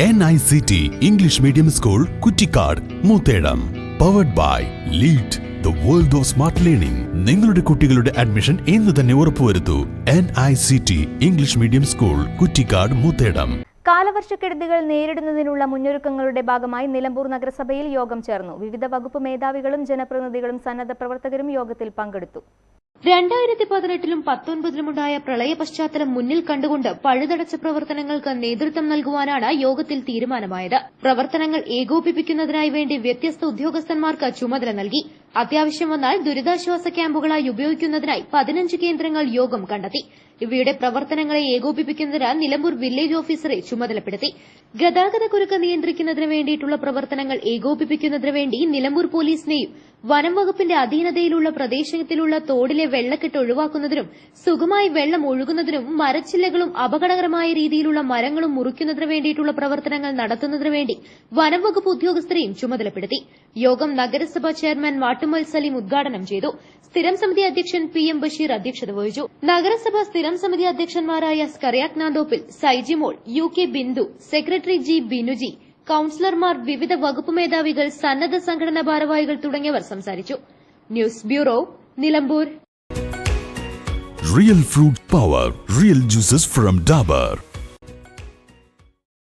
N I C T English medium school Kuttikkad Moothedam powered by lead the world of smart learning നിങ്ങളുടെ കുട്ടികളുടെ admission ഇന്ന് തന്നെ ഉറപ്പുവരുത്തൂ. N I C T English medium school Kuttikkad Moothedam കാലവർഷക്കെടുതികൾ നേരിടുന്നതിനുള്ള മുന്നൊരുക്കങ്ങളുടെ ഭാഗമായി നിലമ്പൂർ നഗരസഭയിൽ യോഗം ചേർന്നു. വിവിധ വകുപ്പ് മേധാവികളും ജനപ്രതിനിധികളും സന്നദ്ധ പ്രവർത്തകരും യോഗത്തിൽ പങ്കെടുത്തു. രണ്ടായിരത്തി പതിനെട്ടിലും പത്തൊൻപതിലുമുണ്ടായ പ്രളയ പശ്ചാത്തലം മുന്നിൽ കണ്ടുകൊണ്ട് പഴുതടച്ച പ്രവർത്തനങ്ങൾക്ക് നേതൃത്വം നൽകുവാനാണ് യോഗത്തിൽ തീരുമാനമായത്. പ്രവർത്തനങ്ങൾ ഏകോപിപ്പിക്കുന്നതിനായി വേണ്ടി വ്യത്യസ്ത ഉദ്യോഗസ്ഥന്മാർക്ക് ചുമതല നൽകി. അത്യാവശ്യം വന്നാൽ ദുരിതാശ്വാസ ക്യാമ്പുകളായി ഉപയോഗിക്കുന്നതിനായി പതിനഞ്ച് കേന്ദ്രങ്ങൾ യോഗം കണ്ടെത്തി. ഇവയുടെ പ്രവർത്തനങ്ങളെ ഏകോപിപ്പിക്കുന്നതിന് നിലമ്പൂർ വില്ലേജ് ഓഫീസറെ ചുമതലപ്പെടുത്തി. ഗതാഗത കുരുക്ക് നിയന്ത്രിക്കുന്നതിന് വേണ്ടിയിട്ടുള്ള പ്രവർത്തനങ്ങൾ ഏകോപിപ്പിക്കുന്നതിന് വേണ്ടി നിലമ്പൂർ പോലീസിനെയും വനം വകുപ്പിന്റെ അധീനതയിലുള്ള പ്രദേശത്തിലുള്ള തോടിലെ വെള്ളക്കെട്ട് ഒഴിവാക്കുന്നതിനും സുഖമായി വെള്ളം ഒഴുകുന്നതിനും മരച്ചില്ലകളും അപകടകരമായ രീതിയിലുള്ള മരങ്ങളും മുറിക്കുന്നതിന് വേണ്ടിയിട്ടുള്ള പ്രവർത്തനങ്ങൾ നടത്തുന്നതിന് വേണ്ടി വനം വകുപ്പ് ഉദ്യോഗസ്ഥരെയും ചുമതലപ്പെടുത്തി. യോഗം നഗരസഭാ ചെയർമാൻ വാട്ടുമൽ സലീം ഉദ്ഘാടനം ചെയ്തു. സ്ഥിരം സമിതി അധ്യക്ഷൻ പി എം ബഷീർ അധ്യക്ഷത വഹിച്ചു. നഗരസഭാ സ്ഥിരം സമിതി അധ്യക്ഷന്മാരായ സ്കറിയാക് Nanthoppil Saijimol U K Bindu secretary G Binuji കൌൺസിലർമാർ വിവിധ വകുപ്പ് മേധാവികൾ സന്നദ്ധ സംഘടനാ ഭാരവാഹികൾ തുടങ്ങിയവർ സംസാരിച്ചു. News bureau Nilambur. Real fruit power real juices from Dabur